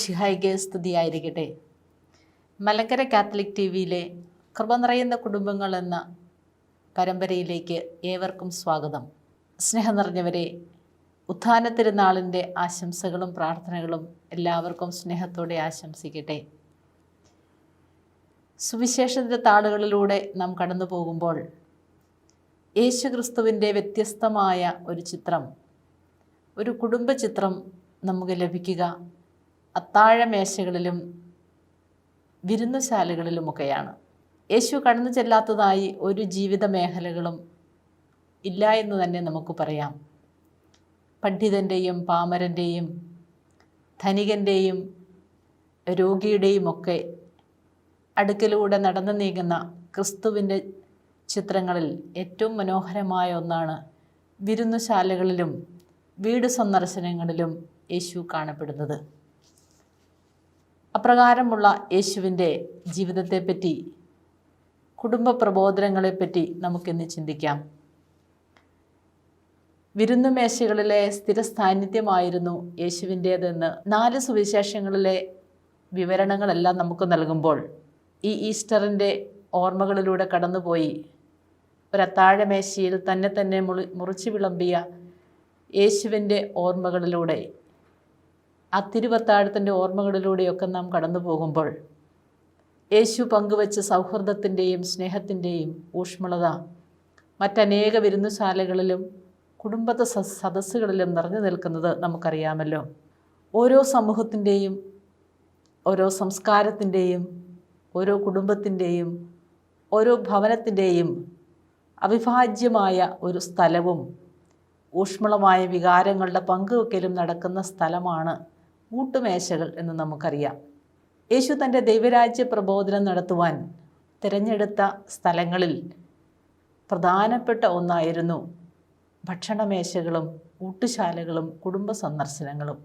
ഈശ്വം ഷിഹായിക്ക് സ്തുതിയായിരിക്കട്ടെ. Malankara Catholic T വിയിലെ കൃപ നിറയുന്ന കുടുംബങ്ങൾ എന്ന പരമ്പരയിലേക്ക് ഏവർക്കും സ്വാഗതം. സ്നേഹം നിറഞ്ഞവരെ ഉത്ഥാന തിരുനാളിന്റെ ആശംസകളും പ്രാർത്ഥനകളും എല്ലാവർക്കും സ്നേഹത്തോടെ ആശംസിക്കട്ടെ. സുവിശേഷത്തിന്റെ താളുകളിലൂടെ നാം കടന്നു പോകുമ്പോൾ യേശു ക്രിസ്തുവിന്റെ വ്യത്യസ്തമായ ഒരു ചിത്രം ഒരു കുടുംബ ചിത്രം നമുക്ക് ലഭിക്കുക. അത്താഴമേശകളിലും വിരുന്നുശാലകളിലുമൊക്കെയാണ്. യേശു കടന്നു ചെല്ലാത്തതായി ഒരു ജീവിത മേഖലകളും ഇല്ല എന്ന് തന്നെ നമുക്ക് പറയാം. പണ്ഡിതന്റെയും പാമരന്റെയും ധനികന്റെയും രോഗിയുടെയും ഒക്കെ അടുക്കലൂടെ നടന്നു നീങ്ങുന്ന ക്രിസ്തുവിന്റെ ചിത്രങ്ങളിൽ ഏറ്റവും മനോഹരമായ ഒന്നാണ് വിരുന്നുശാലകളിലും വീട് സന്ദർശനങ്ങളിലും യേശു കാണപ്പെടുന്നത്. അപ്രകാരമുള്ള യേശുവിന്റെ ജീവിതത്തെപ്പറ്റി കുടുംബ പ്രബോധനങ്ങളെപ്പറ്റി നമുക്കിന്ന് ചിന്തിക്കാം. വിരുന്നുമേശകളിലെ സ്ഥിരസാന്നിധ്യമായിരുന്നു യേശുവിന്റേതെന്ന് നാല് സുവിശേഷങ്ങളിലെ വിവരണങ്ങളെല്ലാം നമുക്ക് നൽകുമ്പോൾ ഈ ഈസ്റ്ററിന്റെ ഓർമ്മകളിലൂടെ കടന്നുപോയി. ഒരത്താഴമേശയിൽ തന്നെ തന്നെ മുറി മുറിച്ചു വിളമ്പിയ യേശുവിന്റെ ഓർമ്മകളിലൂടെ ആ തിരുവത്താഴത്തിന്റെ ഓർമ്മകളിലൂടെയൊക്കെ നാം കടന്നു പോകുമ്പോൾ യേശു പങ്കുവച്ച സൗഹൃദത്തിന്റെയും സ്നേഹത്തിന്റെയും ഊഷ്മളത മറ്റനേക വിരുന്നുശാലകളിലും കുടുംബത്തെ സദസ്സുകളിലും നിറഞ്ഞു നിൽക്കുന്നത് നമുക്കറിയാമല്ലോ. ഓരോ സമൂഹത്തിന്റെയും ഓരോ സംസ്കാരത്തിന്റെയും ഓരോ കുടുംബത്തിന്റെയും ഓരോ ഭവനത്തിന്റെയും അവിഭാജ്യമായ ഒരു സ്ഥലവും ഊഷ്മളമായ വികാരങ്ങളുടെ പങ്കുവെക്കലും നടക്കുന്ന സ്ഥലമാണ് ഊട്ടുമേശകൾ എന്ന് നമുക്കറിയാം. യേശു തന്റെ ദൈവരാജ്യ പ്രബോധനം നടത്തുവാൻ തിരഞ്ഞെടുത്ത സ്ഥലങ്ങളിൽ പ്രധാനപ്പെട്ട ഒന്നായിരുന്നു ഭക്ഷണമേശകളും ഊട്ടുശാലകളും കുടുംബ സന്ദർശനങ്ങളും.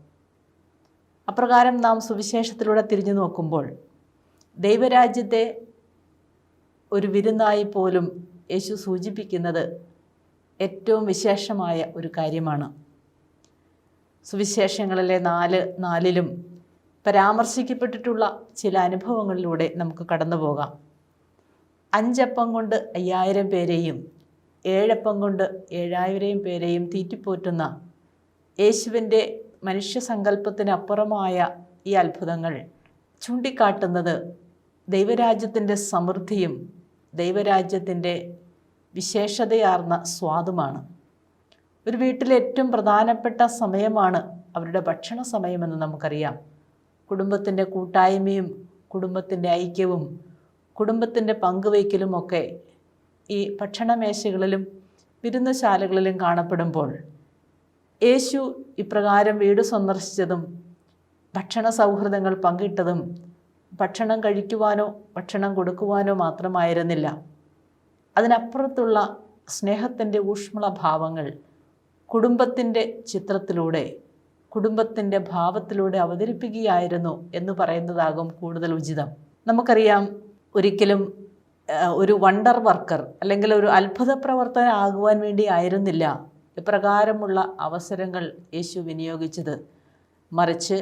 അപ്രകാരം നാം സുവിശേഷത്തിലൂടെ തിരിഞ്ഞു നോക്കുമ്പോൾ ദൈവരാജ്യത്തെ ഒരു വിരുന്നായി പോലും യേശു സൂചിപ്പിക്കുന്നത് ഏറ്റവും വിശേഷമായ ഒരു കാര്യമാണ്. സുവിശേഷങ്ങളിലെ നാല് നാലിലും? പരാമർശിക്കപ്പെട്ടിട്ടുള്ള ചില അനുഭവങ്ങളിലൂടെ നമുക്ക് കടന്നു പോകാം. അഞ്ചപ്പം കൊണ്ട് അയ്യായിരം പേരെയും ഏഴപ്പം കൊണ്ട് ഏഴായിരം പേരെയും തീറ്റിപ്പോറ്റുന്ന യേശുവിന്റെ മനുഷ്യസങ്കല്പത്തിനപ്പുറമായ ഈ അത്ഭുതങ്ങൾ ചൂണ്ടിക്കാട്ടുന്നത് ദൈവരാജ്യത്തിന്റെ സമൃദ്ധിയും ദൈവരാജ്യത്തിന്റെ വിശേഷതയാർന്ന സ്വാദുമാണ്. ഒരു വീട്ടിലെ ഏറ്റവും പ്രധാനപ്പെട്ട സമയമാണ് അവരുടെ ഭക്ഷണ സമയമെന്ന് നമുക്കറിയാം. കുടുംബത്തിന്റെ കൂട്ടായ്മയും കുടുംബത്തിന്റെ ഐക്യവും കുടുംബത്തിന്റെ പങ്കുവയ്ക്കലുമൊക്കെ ഈ ഭക്ഷണമേശകളിലും വിരുന്നശാലകളിലും കാണപ്പെടുമ്പോൾ യേശു ഇപ്രകാരം വീട് സന്ദർശിച്ചതും ഭക്ഷണ സൗഹൃദങ്ങൾ പങ്കിട്ടതും ഭക്ഷണം കഴിക്കുവാനോ ഭക്ഷണം കൊടുക്കുവാനോ മാത്രമായിരുന്നില്ല. അതിനപ്പുറത്തുള്ള സ്നേഹത്തിന്റെ ഊഷ്മള ഭാവങ്ങൾ കുടുംബത്തിന്റെ ചിത്രത്തിലൂടെ കുടുംബത്തിന്റെ ഭാവത്തിലൂടെ അവതരിപ്പിക്കുകയായിരുന്നു എന്ന് പറയുന്നതാകും കൂടുതൽ ഉചിതം. നമുക്കറിയാം ഒരിക്കലും ഒരു വണ്ടർ വർക്കർ അല്ലെങ്കിൽ ഒരു അത്ഭുത പ്രവർത്തനം ആകുവാൻ വേണ്ടി ആയിരുന്നില്ല. ഇപ്രകാരമുള്ള അവസരങ്ങൾ യേശു വിനിയോഗിച്ചത്. മറിച്ച്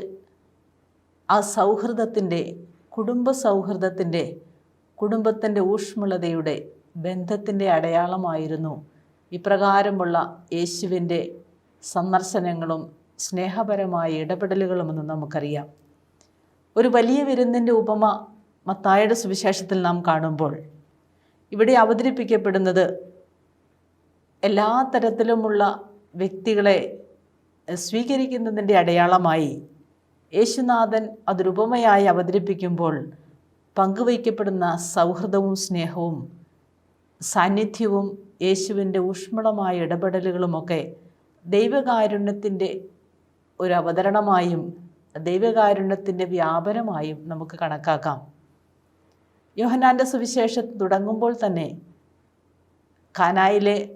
ആ സൗഹൃദത്തിന്റെ കുടുംബ സൗഹൃദത്തിന്റെ കുടുംബത്തിന്റെ ഊഷ്മളതയുടെ ബന്ധത്തിന്റെ അടയാളമായിരുന്നു ഇപ്രകാരമുള്ള യേശുവിന്റെ സന്ദർശനങ്ങളും സ്നേഹപരമായ ഇടപെടലുകളുമെന്ന് നമുക്കറിയാം. ഒരു വലിയ വിരുന്നിന്റെ ഉപമ മത്തായുടെ സുവിശേഷത്തിൽ നാം കാണുമ്പോൾ ഇവിടെ അവതരിപ്പിക്കപ്പെടുന്നത് എല്ലാ തരത്തിലുമുള്ള വ്യക്തികളെ സ്വീകരിക്കുന്നതിന്റെ അടയാളമായി യേശുനാഥൻ അതൊരുപമയായി അവതരിപ്പിക്കുമ്പോൾ പങ്കുവയ്ക്കപ്പെടുന്ന സൗഹൃദവും സ്നേഹവും സാന്നിധ്യവും യേശുവിന്റെ ഊഷ്മളമായ ഇടപെടലുകളുമൊക്കെ ദൈവകാരുണ്യത്തിന്റെ ഒരു അവതരണമായും ദൈവകാരുണ്യത്തിന്റെ വ്യാപനമായും നമുക്ക് കണക്കാക്കാം. യോഹനാന്റെ സുവിശേഷം തുടങ്ങുമ്പോൾ തന്നെ കാനായിലെ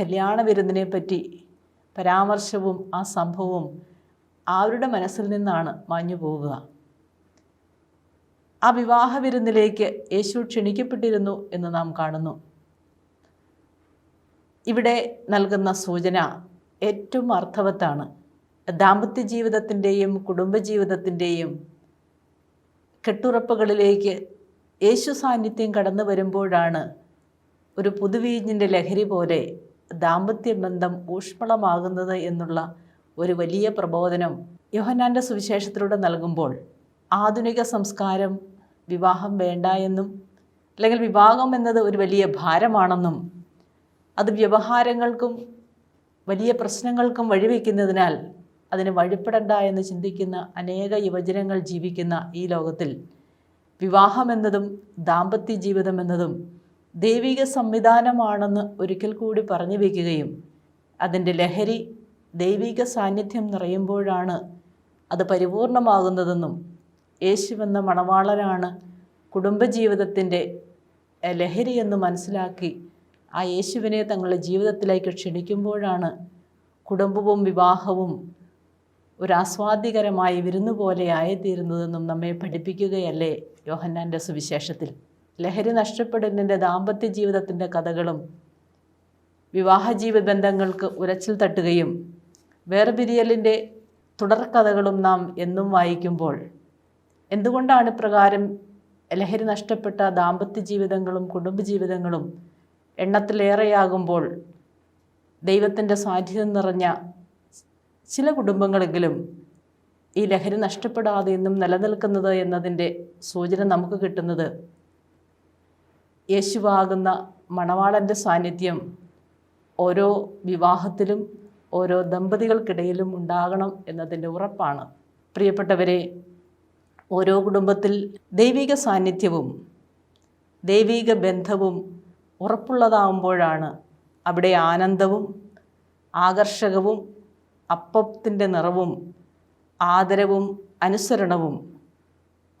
കല്യാണ വിരുന്നിനെ പറ്റി പരാമർശവും ആ സംഭവവും അവരുടെ മനസ്സിൽ നിന്നാണ് മാഞ്ഞു പോവുക? ആ വിവാഹ വിരുന്നിലേക്ക് യേശു ക്ഷണിക്കപ്പെട്ടിരുന്നു എന്ന് നാം കാണുന്നു. ഇവിടെ നൽകുന്ന സൂചന ഏറ്റവും അർത്ഥവത്താണ്. ദാമ്പത്യ ജീവിതത്തിന്റെയും കുടുംബജീവിതത്തിന്റെയും കെട്ടുറപ്പുകളിലേക്ക് യേശു സാന്നിധ്യം കടന്നു വരുമ്പോഴാണ് ഒരു പുതുവീഞ്ഞിന്റെ ലഹരി പോലെ ദാമ്പത്യ ബന്ധം ഊഷ്മളമാകുന്നത് എന്നുള്ള ഒരു വലിയ പ്രബോധനം യോഹനാന്റെ സുവിശേഷത്തിലൂടെ നൽകുമ്പോൾ ആധുനിക സംസ്കാരം വിവാഹം വേണ്ട എന്നും അല്ലെങ്കിൽ വിവാഹം എന്നത് ഒരു വലിയ ഭാരമാണെന്നും അത് വ്യവഹാരങ്ങൾക്കും വലിയ പ്രശ്നങ്ങൾക്കും വഴിവെക്കുന്നതിനാൽ അതിന് വഴിപ്പെടണ്ട എന്ന് ചിന്തിക്കുന്ന അനേക യുവജനങ്ങൾ ജീവിക്കുന്ന ഈ ലോകത്തിൽ വിവാഹമെന്നതും ദാമ്പത്യ ജീവിതം എന്നതും ദൈവിക സംവിധാനമാണെന്ന് ഒരിക്കൽ കൂടി പറഞ്ഞു വയ്ക്കുകയും അതിന്റെ ലഹരി ദൈവിക സാന്നിധ്യം നിറയുമ്പോഴാണ് അത് പരിപൂർണമാകുന്നതെന്നും യേശുവെന്ന മണവാളനാണ് കുടുംബജീവിതത്തിന്റെ ലഹരിയെന്ന് മനസ്സിലാക്കി ആ യേശുവിനെ തങ്ങളുടെ ജീവിതത്തിലേക്ക് ക്ഷണിക്കുമ്പോഴാണ് കുടുംബവും വിവാഹവും ഒരു ആസ്വാദ്യകരമായി വിരുന്നു പോലെ ആയിത്തീരുന്നതെന്നും നമ്മെ പഠിപ്പിക്കുകയല്ലേ യോഹന്നാന്റെ സുവിശേഷത്തിൽ. ലഹരി നഷ്ടപ്പെടുന്നതിന്റെ ദാമ്പത്യ ജീവിതത്തിന്റെ കഥകളും വിവാഹ ജീവിത ബന്ധങ്ങൾക്ക് ഉരച്ചിൽ തട്ടുകയും വേർപിരിയലിന്റെ തുടർക്കഥകളും നാം എന്നും വായിക്കുമ്പോൾ എന്തുകൊണ്ടാണ് ഇപ്രകാരം ലഹരി നഷ്ടപ്പെട്ട ദാമ്പത്യ ജീവിതങ്ങളും കുടുംബജീവിതങ്ങളും എണ്ണത്തിലേറെയാകുമ്പോൾ ദൈവത്തിന്റെ സാന്നിധ്യം നിറഞ്ഞ ചില കുടുംബങ്ങളെങ്കിലും ഈ ലഹരി നഷ്ടപ്പെടാതെ ഇന്നും നിലനിൽക്കുന്നത് എന്നതിന്റെ സൂചന നമുക്ക് കിട്ടുന്നത് യേശുവാകുന്ന മണവാളന്റെ സാന്നിധ്യം ഓരോ വിവാഹത്തിലും ഓരോ ദമ്പതികൾക്കിടയിലും ഉണ്ടാകണം എന്നതിന്റെ ഉറപ്പാണ്. പ്രിയപ്പെട്ടവരെ ഓരോ കുടുംബത്തിൽ ദൈവിക സാന്നിധ്യവും ദൈവിക ബന്ധവും ഉറപ്പുള്ളതാവുമ്പോഴാണ് അവിടെ ആനന്ദവും ആകർഷകവും അപ്പത്തിന്റെ നിറവും ആദരവും അനുസരണവും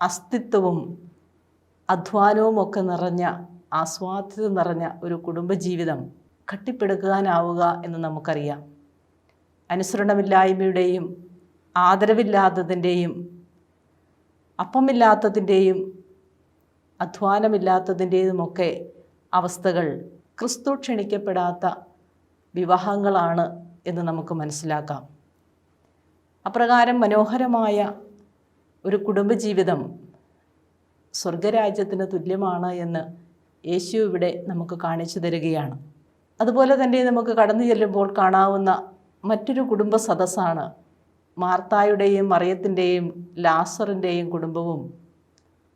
അസ്തിത്വവും അധ്വാനവും ഒക്കെ നിറഞ്ഞ ആസ്വാദ്യത നിറഞ്ഞ ഒരു കുടുംബജീവിതം കട്ടിപ്പെടുക്കാനാവുക എന്ന് നമുക്കറിയാം. അനുസരണമില്ലായ്മയുടെയും ആദരവില്ലാത്തതിന്റെയും അപ്പമില്ലാത്തതിന്റെയും അധ്വാനമില്ലാത്തതിന്റെതുമൊക്കെ അവസ്ഥകൾ ക്രിസ്തു ക്ഷണിക്കപ്പെടാത്ത വിവാഹങ്ങളാണ് എന്ന് നമുക്ക് മനസ്സിലാക്കാം. അപ്രകാരം മനോഹരമായ ഒരു കുടുംബജീവിതം സ്വർഗരാജ്യത്തിന് തുല്യമാണ് എന്ന് യേശു ഇവിടെ നമുക്ക് കാണിച്ചു തരികയാണ്. അതുപോലെ തന്നെ നമുക്ക് കടന്നു ചെല്ലുമ്പോൾ കാണാവുന്ന മറ്റൊരു കുടുംബ സദസ്സാണ് മാർത്തായുടെയും മറിയത്തിന്റെയും ലാസറിന്റെയും കുടുംബവും.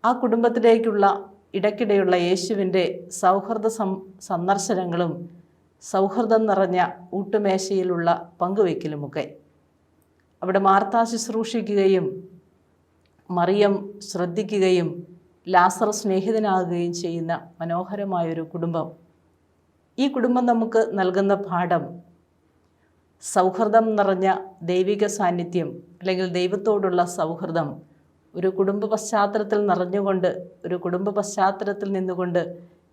ആ കുടുംബത്തിലേക്കുള്ള ഇടയ്ക്കിടെയുള്ള യേശുവിന്റെ സൗഹൃദ സന്ദർശനങ്ങളും സൗഹൃദം നിറഞ്ഞ ഊട്ടുമേശയിലുള്ള പങ്കുവയ്ക്കലുമൊക്കെ. അവിടെ മാർത്താ ശുശ്രൂഷിക്കുകയും മറിയം ശ്രദ്ധിക്കുകയും ലാസർ സ്നേഹിതനാകുകയും ചെയ്യുന്ന മനോഹരമായൊരു കുടുംബം. ഈ കുടുംബം നമുക്ക് നൽകുന്ന പാഠം സൗഹൃദം നിറഞ്ഞ ദൈവിക സാന്നിധ്യം അല്ലെങ്കിൽ ദൈവത്തോടുള്ള സൗഹൃദം ഒരു കുടുംബ പശ്ചാത്തലത്തിൽ നിറഞ്ഞുകൊണ്ട് ഒരു കുടുംബ പശ്ചാത്തലത്തിൽ നിന്നുകൊണ്ട്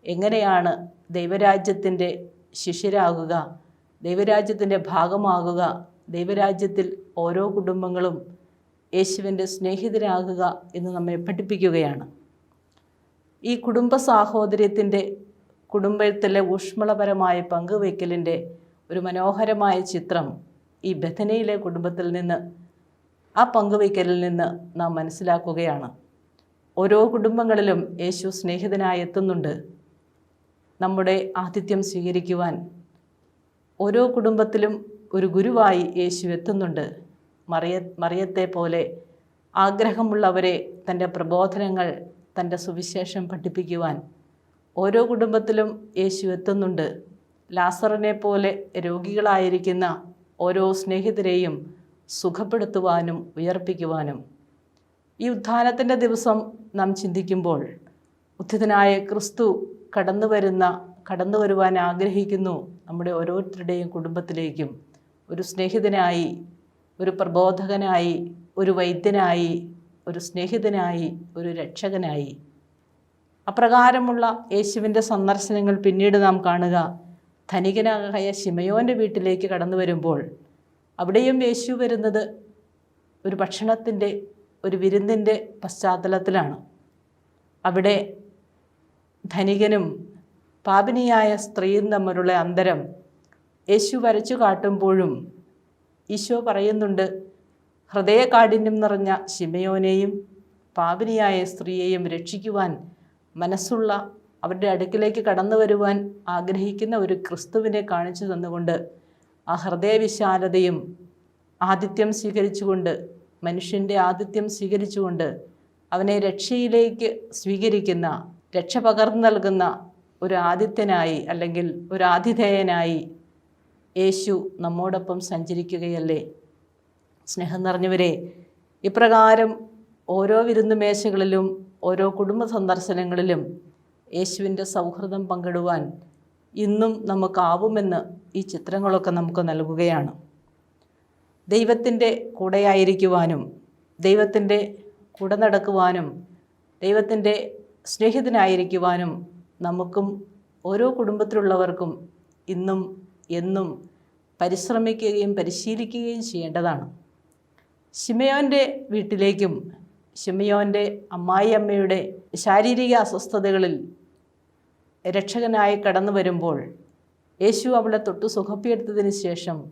എങ്ങനെയാണ് ദൈവരാജ്യത്തിന്റെ ശിഷ്യരാകുക ദൈവരാജ്യത്തിന്റെ ഭാഗമാകുക ദൈവരാജ്യത്തിൽ ഓരോ കുടുംബങ്ങളും യേശുവിന്റെ സ്നേഹിതരാകുക എന്ന് നമ്മെ പഠിപ്പിക്കുകയാണ്. ഈ കുടുംബ സാഹോദര്യത്തിന്റെ കുടുംബത്തിലെ ഊഷ്മളപരമായ പങ്കുവയ്ക്കലിന്റെ ഒരു മനോഹരമായ ചിത്രം ഈ ബഥനയിലെ കുടുംബത്തിൽ നിന്ന് ആ പങ്കുവയ്ക്കലിൽ നിന്ന് നാം മനസ്സിലാക്കുകയാണ്. ഓരോ കുടുംബങ്ങളിലും യേശു സ്നേഹിതനായി എത്തുന്നുണ്ട്. നമ്മുടെ ആതിഥ്യം സ്വീകരിക്കുവാൻ ഓരോ കുടുംബത്തിലും ഒരു ഗുരുവായി യേശു എത്തുന്നുണ്ട്. മറിയ മറിയത്തെ പോലെ ആഗ്രഹമുള്ളവരെ തന്റെ പ്രബോധനങ്ങൾ തന്റെ സുവിശേഷം പഠിപ്പിക്കുവാൻ ഓരോ കുടുംബത്തിലും യേശു എത്തുന്നുണ്ട്. ലാസറിനെ പോലെ രോഗികളായിരിക്കുന്ന ഓരോ സ്നേഹിതരെയും സുഖപ്പെടുത്തുവാനും ഉയർപ്പിക്കുവാനും. ഈ ഉത്ഥാനത്തിന്റെ ദിവസം നാം ചിന്തിക്കുമ്പോൾ ഉദ്ധിതനായ ക്രിസ്തു കടന്നു വരുന്ന കടന്നു വരുവാൻ ആഗ്രഹിക്കുന്നു നമ്മുടെ ഓരോരുത്തരുടെയും കുടുംബത്തിലേക്കും. ഒരു സ്നേഹിതനായി ഒരു പ്രബോധകനായി ഒരു വൈദ്യനായി ഒരു സ്നേഹിതനായി ഒരു രക്ഷകനായി. അപ്രകാരമുള്ള യേശുവിന്റെ സന്ദർശനങ്ങൾ പിന്നീട് നാം കാണുക. ധനികനായ ശിമയോന്റെ വീട്ടിലേക്ക് കടന്നു വരുമ്പോൾ അവിടെയും യേശു വരുന്നത് ഒരു ഭക്ഷണത്തിന്റെ ഒരു വിരുന്നിന്റെ പശ്ചാത്തലത്തിലാണ്. അവിടെ ധനികനും പാപിനിയായ സ്ത്രീയും തമ്മിലുള്ള അന്തരം യേശു വരച്ചു കാട്ടുമ്പോഴും ഈശോ പറയുന്നുണ്ട് ഹൃദയകാഠിന്യം നിറഞ്ഞ ശിമയോനെയും പാപിനിയായ സ്ത്രീയെയും രക്ഷിക്കുവാൻ മനസ്സുള്ള അവരുടെ അടുക്കിലേക്ക് കടന്നു വരുവാൻ ആഗ്രഹിക്കുന്ന ഒരു ക്രിസ്തുവിനെ കാണിച്ചു തന്നുകൊണ്ട് ആ ഹൃദയവിശാലതയും ആതിഥ്യം സ്വീകരിച്ചുകൊണ്ട് മനുഷ്യന്റെ ആദിത്യം സ്വീകരിച്ചുകൊണ്ട് അവനെ രക്ഷയിലേക്ക് സ്വീകരിക്കുന്ന രക്ഷ പകർന്നു നൽകുന്ന ഒരു ആദിത്യനായി അല്ലെങ്കിൽ ഒരു ആതിഥേയനായി യേശു നമ്മോടൊപ്പം സഞ്ചരിക്കുകയല്ലേ? സ്നേഹം നിറഞ്ഞവരെ ഇപ്രകാരം ഓരോ വിരുന്നുമേശകളിലും ഓരോ കുടുംബ സന്ദർശനങ്ങളിലും യേശുവിന്റെ സൗഹൃദം പങ്കിടുവാൻ ഇന്നും നമുക്കാവുമെന്ന് ഈ ചിത്രങ്ങളൊക്കെ നമുക്ക് നൽകുകയാണ്. ദൈവത്തിന്റെ കൂടെയായിരിക്കുവാനും ദൈവത്തിന്റെ കൂടെ നടക്കുവാനും ദൈവത്തിന്റെ സ്നേഹിതനായിരിക്കുവാനും നമുക്കും ഓരോ കുടുംബത്തിലുള്ളവർക്കും ഇന്നും എന്നും പരിശ്രമിക്കുകയും പരിശീലിക്കുകയും ചെയ്യേണ്ടതാണ്. ഷിമയോന്റെ വീട്ടിലേക്കും ശിമയോന്റെ അമ്മായിയമ്മയുടെ ശാരീരിക അസ്വസ്ഥതകളിൽ രക്ഷകനായി കടന്നു വരുമ്പോൾ യേശു അവളെ തൊട്ടു സുഖപ്പെടുത്തതിന് ശേഷം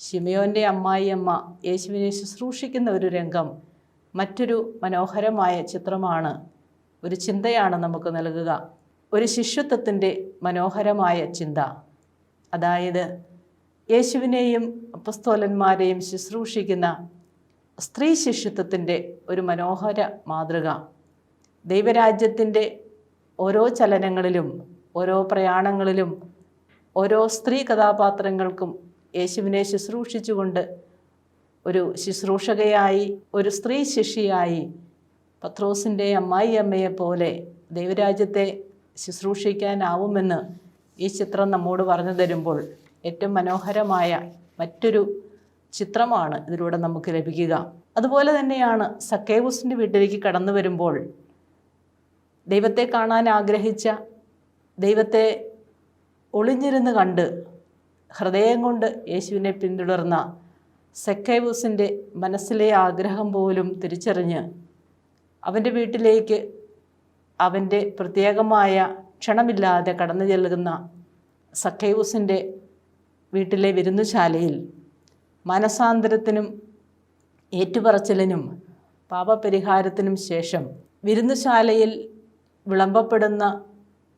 ഷിമയോന്റെ അമ്മായിയമ്മ യേശുവിനെ ശുശ്രൂഷിക്കുന്ന ഒരു രംഗം മറ്റൊരു മനോഹരമായ ചിത്രമാണ്. ഒരു ചിന്തയാണ് നമുക്ക് നൽകുക. ഒരു ശിഷ്യത്വത്തിന്റെ മനോഹരമായ ചിന്ത. അതായത് യേശുവിനെയും അപ്പസ്തോലന്മാരെയും ശുശ്രൂഷിക്കുന്ന സ്ത്രീ ശിഷ്യത്വത്തിന്റെ ഒരു മനോഹര മാതൃക. ദൈവരാജ്യത്തിന്റെ ഓരോ ചലനങ്ങളിലും ഓരോ പ്രയാണങ്ങളിലും ഓരോ സ്ത്രീ കഥാപാത്രങ്ങൾക്കും യേശുവിനെ ശുശ്രൂഷിച്ചുകൊണ്ട് ഒരു ശുശ്രൂഷകയായി ഒരു സ്ത്രീ ശിഷ്യയായി പത്രോസിന്റെ അമ്മായി അമ്മയെ പോലെ ദൈവരാജ്യത്തെ ശുശ്രൂഷിക്കാനാവുമെന്ന് ഈ ചിത്രം നമ്മോട് പറഞ്ഞു തരുമ്പോൾ ഏറ്റവും മനോഹരമായ മറ്റൊരു ചിത്രമാണ് ഇതിലൂടെ നമുക്ക് ലഭിക്കുക. അതുപോലെ തന്നെയാണ് സക്കേവൂസിന്റെ വീട്ടിലേക്ക് കടന്നു വരുമ്പോൾ ദൈവത്തെ കാണാൻ ആഗ്രഹിച്ച ദൈവത്തെ ഒളിഞ്ഞിരുന്ന് കണ്ട് ഹൃദയം കൊണ്ട് യേശുവിനെ പിന്തുടർന്ന സെക്കൈവൂസിന്റെ മനസ്സിലെ ആഗ്രഹം പോലും തിരിച്ചറിഞ്ഞ് അവന്റെ വീട്ടിലേക്ക് അവന്റെ പ്രത്യേകമായ ക്ഷണമില്ലാതെ കടന്നു ചെല്ലുന്ന സക്കേവൂസിന്റെ വീട്ടിലെ വിരുന്നുശാലയിൽ മനസാന്തരത്തിനും ഏറ്റുപറച്ചിലിനും പാപപരിഹാരത്തിനും ശേഷം വിരുന്നുശാലയിൽ വിളമ്പപ്പെടുന്ന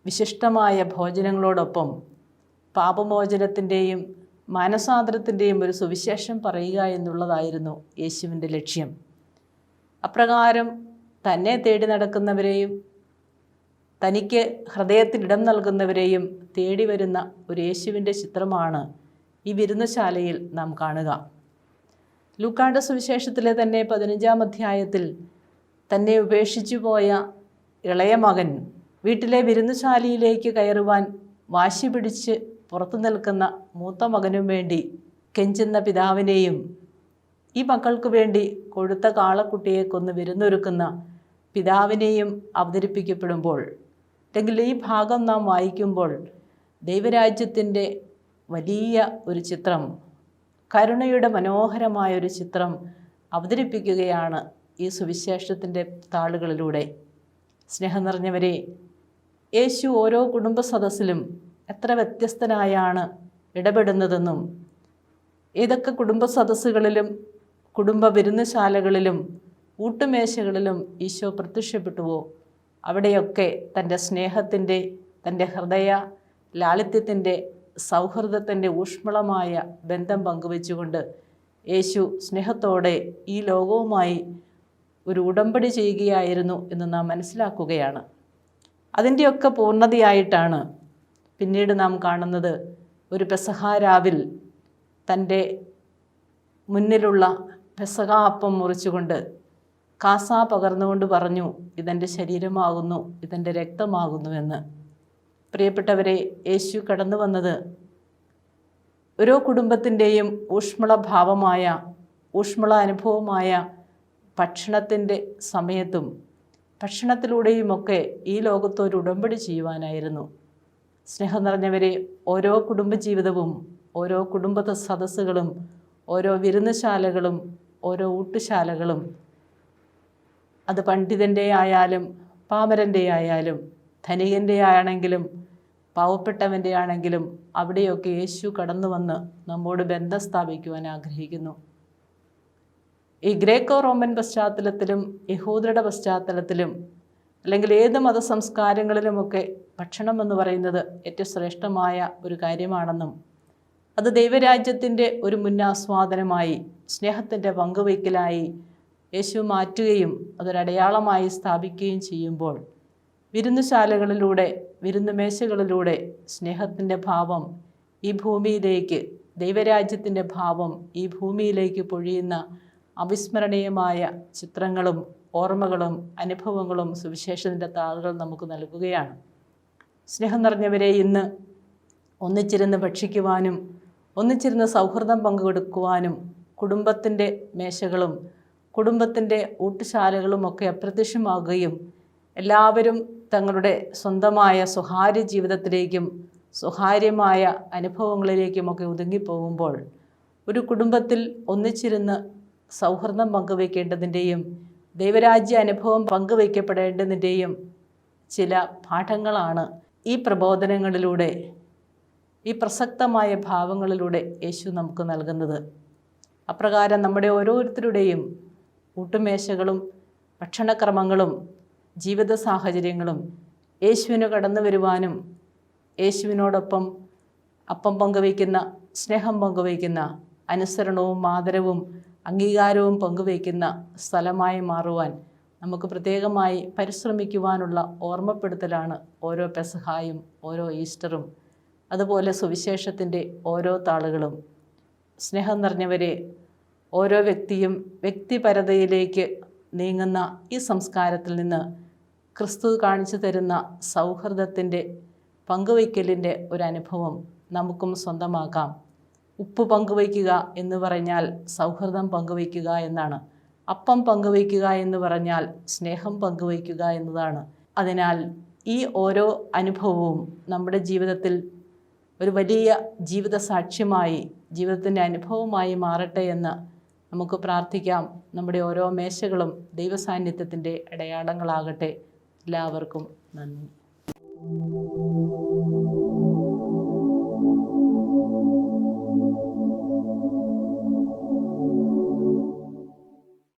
വിശിഷ്ടമായ ഭോജനങ്ങളോടൊപ്പം പാപമോചനത്തിന്റെയും മാനസാന്തരത്തിന്റെയും ഒരു സുവിശേഷം പറയുക എന്നുള്ളതായിരുന്നു യേശുവിന്റെ ലക്ഷ്യം. അപ്രകാരം തന്നെ തേടി നടക്കുന്നവരെയും തനിക്ക് ഹൃദയത്തിൽ ഇടം നൽകുന്നവരെയും തേടി വരുന്ന ഒരു യേശുവിന്റെ ചിത്രമാണ് ഈ വിരുന്നശാലയിൽ നാം കാണുക. ലൂക്കാണ്ട സുവിശേഷത്തിലെ തന്നെ പതിനഞ്ചാം അധ്യായത്തിൽ തന്നെ ഉപേക്ഷിച്ചു പോയ ഇളയ മകൻ വീട്ടിലെ വിരുന്നുശാലയിലേക്ക് കയറുവാൻ വാശി പിടിച്ച് പുറത്തു നിൽക്കുന്ന മൂത്ത മകനും വേണ്ടി കെഞ്ചുന്ന പിതാവിനെയും ഈ മക്കൾക്ക് വേണ്ടി കൊഴുത്ത കാളക്കുട്ടിയെ കൊന്ന് വിരുന്നൊരുക്കുന്ന പിതാവിനെയും അവതരിപ്പിക്കപ്പെടുമ്പോൾ അല്ലെങ്കിൽ ഈ ഭാഗം നാം വായിക്കുമ്പോൾ ദൈവരാജ്യത്തിന്റെ വലിയ ഒരു ചിത്രം കരുണയുടെ മനോഹരമായ ഒരു ചിത്രം അവതരിപ്പിക്കുകയാണ് ഈ സുവിശേഷത്തിന്റെ താളുകളിലൂടെ. സ്നേഹം നിറഞ്ഞവരെ യേശു ഓരോ കുടുംബ സദസ്സിലും എത്ര വ്യത്യസ്തനായാണ് ഇടപെടുന്നതെന്നും ഏതൊക്കെ കുടുംബ സദസ്സുകളിലും കുടുംബ വിരുന്നുശാലകളിലും ഊട്ടുമേശകളിലും ഈശോ പ്രത്യക്ഷപ്പെട്ടുവോ? അവിടെയൊക്കെ തന്റെ സ്നേഹത്തിന്റെ തന്റെ ഹൃദയ ലാളിത്യത്തിന്റെ സൗഹൃദത്തിന്റെ ഊഷ്മളമായ ബന്ധം പങ്കുവെച്ചുകൊണ്ട് യേശു സ്നേഹത്തോടെ ഈ ലോകവുമായി ഒരു ഉടമ്പടി ചെയ്യുകയായിരുന്നു എന്ന് നാം മനസ്സിലാക്കുകയാണ്. അതിന്റെയൊക്കെ പൂർണതയായിട്ടാണ് പിന്നീട് നാം കാണുന്നത് ഒരു പെസഹാരാവിൽ തന്റെ മുന്നിലുള്ള പെസഹ അപ്പം മുറിച്ചുകൊണ്ട് കാസ പകർന്നുകൊണ്ട് പറഞ്ഞു ഇതെന്റെ ശരീരമാകുന്നു ഇതെന്റെ രക്തമാകുന്നുവെന്ന് പ്രിയപ്പെട്ടവരെ യേശു കടന്നു വന്നത് ഓരോ കുടുംബത്തിന്റെയും ഊഷ്മള ഭാവമായ ഊഷ്മള അനുഭവമായ ഭക്ഷണത്തിന്റെ സമയത്തും ഭക്ഷണത്തിലൂടെയുമൊക്കെ ഈ ലോകത്ത് ഒരു ഉടമ്പടി ചെയ്യുവാനായിരുന്നു. സ്നേഹം നിറഞ്ഞവരെ ഓരോ കുടുംബജീവിതവും ഓരോ കുടുംബ സദസ്സുകളും ഓരോ വിരുന്നശാലകളും ഓരോ ഊട്ടുശാലകളും അത് പണ്ഡിതന്റെ ആയാലും പാമരന്റെ ആയാലും ധനികന്റെ ആണെങ്കിലും പാവപ്പെട്ടവന്റെ ആണെങ്കിലും അവിടെയൊക്കെ യേശു കടന്നു വന്ന് നമ്മോട് ബന്ധം സ്ഥാപിക്കുവാൻ ആഗ്രഹിക്കുന്നു. ഈ ഗ്രേക്കോ റോമൻ പശ്ചാത്തലത്തിലും യഹൂദരുടെ പശ്ചാത്തലത്തിലും അല്ലെങ്കിൽ ഏത് മതസംസ്കാരങ്ങളിലുമൊക്കെ ഭക്ഷണം എന്ന് പറയുന്നത് ഏറ്റവും ശ്രേഷ്ഠമായ ഒരു കാര്യമാണെന്നും അത് ദൈവരാജ്യത്തിന്റെ ഒരു മുന്നാസ്വാദനമായി സ്നേഹത്തിന്റെ പങ്കുവയ്ക്കലായി യേശു മാറ്റുകയും അതൊരടയാളമായി സ്ഥാപിക്കുകയും ചെയ്യുമ്പോൾ വിരുന്നുശാലകളിലൂടെ വിരുന്നുമേശകളിലൂടെ സ്നേഹത്തിന്റെ ഭാവം ഈ ഭൂമിയിലേക്ക് ദൈവരാജ്യത്തിന്റെ ഭാവം ഈ ഭൂമിയിലേക്ക് പൊഴിയുന്ന അവിസ്മരണീയമായ ചിത്രങ്ങളും ഓർമ്മകളും അനുഭവങ്ങളും സുവിശേഷത്തിന്റെ താളുകൾ നമുക്ക് നൽകുകയാണ്. സ്നേഹം നിറഞ്ഞവരെ ഇന്ന് ഒന്നിച്ചിരുന്ന് ഭക്ഷിക്കുവാനും ഒന്നിച്ചിരുന്ന് സൗഹൃദം പങ്കുകൊടുക്കുവാനും കുടുംബത്തിന്റെ മേശകളും കുടുംബത്തിന്റെ ഊട്ടുശാലകളും ഒക്കെ അപ്രത്യക്ഷമാകുകയും എല്ലാവരും തങ്ങളുടെ സ്വന്തമായ സ്വകാര്യ ജീവിതത്തിലേക്കും സ്വകാര്യമായ അനുഭവങ്ങളിലേക്കുമൊക്കെ ഒതുങ്ങിപ്പോകുമ്പോൾ ഒരു കുടുംബത്തിൽ ഒന്നിച്ചിരുന്ന് സൗഹൃദം പങ്കുവയ്ക്കേണ്ടതിന്റെയും ദൈവരാജ്യ അനുഭവം പങ്കുവയ്ക്കപ്പെടേണ്ടതിന്റെയും ചില പാഠങ്ങളാണ് ഈ പ്രബോധനങ്ങളിലൂടെ ഈ പ്രസക്തമായ ഭാവങ്ങളിലൂടെ യേശു നമുക്ക് നൽകുന്നത്. അപ്രകാരം നമ്മുടെ ഓരോരുത്തരുടെയും കൂട്ടുമേശകളും ഭക്ഷണക്രമങ്ങളും ജീവിത സാഹചര്യങ്ങളും യേശുവിന് കടന്നു വരുവാനും യേശുവിനോടൊപ്പം അപ്പം പങ്കുവയ്ക്കുന്ന സ്നേഹം പങ്കുവയ്ക്കുന്ന അനുസരണവും ആദരവും അംഗീകാരവും പങ്കുവയ്ക്കുന്ന സ്ഥലമായി മാറുവാൻ നമുക്ക് പ്രത്യേകമായി പരിശ്രമിക്കുവാനുള്ള ഓർമ്മപ്പെടുത്തലാണ് ഓരോ പെസഹായും ഓരോ ഈസ്റ്ററും അതുപോലെ സുവിശേഷത്തിന്റെ ഓരോ താളുകളും. സ്നേഹം നിറഞ്ഞവരെ ഓരോ വ്യക്തിയും വ്യക്തിപരതയിലേക്ക് നീങ്ങുന്ന ഈ സംസ്കാരത്തിൽ നിന്ന് ക്രിസ്തു കാണിച്ചു തരുന്ന സൗഹൃദത്തിന്റെ പങ്കുവയ്ക്കലിന്റെ ഒരു അനുഭവം നമുക്കും സ്വന്തമാക്കാം. ഉപ്പ് പങ്കുവയ്ക്കുക എന്ന് പറഞ്ഞാൽ സൗഹൃദം പങ്കുവയ്ക്കുക എന്നാണ്. അപ്പം പങ്കുവയ്ക്കുക എന്ന് പറഞ്ഞാൽ സ്നേഹം പങ്കുവയ്ക്കുക എന്നതാണ്. അതിനാൽ ഈ ഓരോ അനുഭവവും നമ്മുടെ ജീവിതത്തിൽ ഒരു വലിയ ജീവിത സാക്ഷ്യമായി ജീവിതത്തിന്റെ അനുഭവമായി മാറട്ടെ എന്ന് നമുക്ക് പ്രാർത്ഥിക്കാം. നമ്മുടെ ഓരോ മേശകളും ദൈവസാന്നിധ്യത്തിന്റെ അടയാളങ്ങളാകട്ടെ. എല്ലാവർക്കും നന്ദി.